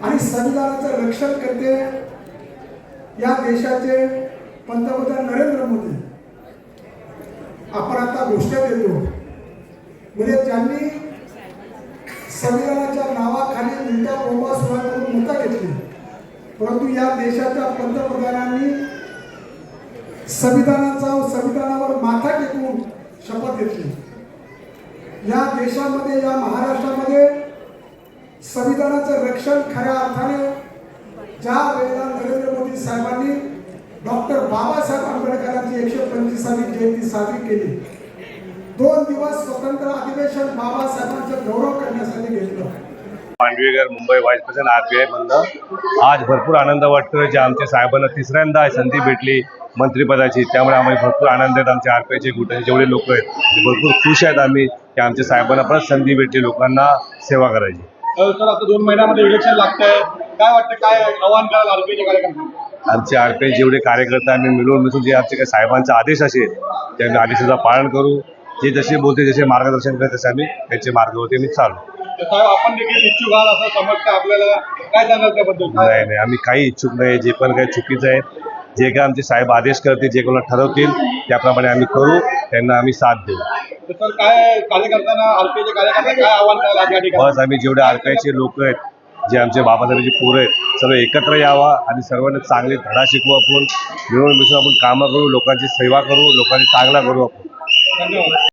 आणि संविधानाचं रक्षण करते या देशाचे पंतप्रधान नरेंद्र मोदी. आपण आता गोष्ट देतो म्हणजे त्यांनी संविधान त्यांच्या उलटा बोंबा करून घेतली. परंतु या देशाच्या पंतप्रधानांनी संविधानाचा संविधानावर माथा टेकून शपथ घेतली. या देशामध्ये या महाराष्ट्रामध्ये संविधानाचं रक्षण खऱ्या अर्थाने ज्या वेळेला नरेंद्र मोदी साहेबांनी डॉक्टर बाबासाहेब आंबेडकरांची एकशे पंचवीसावी जयंती साजरी केली. दोन दिवस स्वतंत्र अधिवेशन बाबासाहेबांचं गौरव करण्यासाठी घेतलं. मांडवेकर मुंबई व्हाईस प्रेसिडेंट आर मधनं. आज भरपूर आनंद वाटतोय जे आमच्या साहेबांना तिसऱ्यांदा संधी भेटली मंत्रिपदाची. त्यामुळे आम्हाला भरपूर आनंद आहेत आमच्या आर पी आयचे गुटाचे जेवढे लोक आहेत ते भरपूर खुश आहेत आम्ही की आमच्या साहेबांना परत संधी भेटली लोकांना सेवा करायची. तर सर आता दोन महिन्यामध्ये इलेक्शन लागतंय. काय वाटतं काय आव्हान करायला कार्यकर्त्यांना? आमचे आर पी आय जेवढे कार्यकर्ते आम्ही मिळून मिसळून जे आमचे काही साहेबांचा आदेश असेल त्या आदेशाचं पालन करू. जे जसे बोलते जसे मार्गदर्शन करते तसे आम्ही त्यांच्या मार्गावरती आम्ही चालू. साहेब आपण देखील इच्छुक आहात असं समजतं आपल्याला. काय सांगाल त्याबद्दल? नाही नाही आम्ही काही इच्छुक नाही. जे पण काही चुकीचं आहे जे काय आमचे साहेब आदेश करतील जे कोणाला ठरवतील त्याप्रमाणे आम्ही करू. त्यांना आम्ही साथ देऊ. सर काय कार्यकर्त्यांना कार्यकर्त्यांना काय आव्हान करायला बस आम्ही जेवढे आरकायचे लोक आहेत जे आमचे बाबासाहेबांचे पोरं आहेत सर्व एकत्र यावा आणि सर्वांना चांगले धडा शिकवू आपण. मिळून मिसळून आपण कामं करू लोकांची सेवा करू लोकांची चांगला करू आपण. धन्यवाद.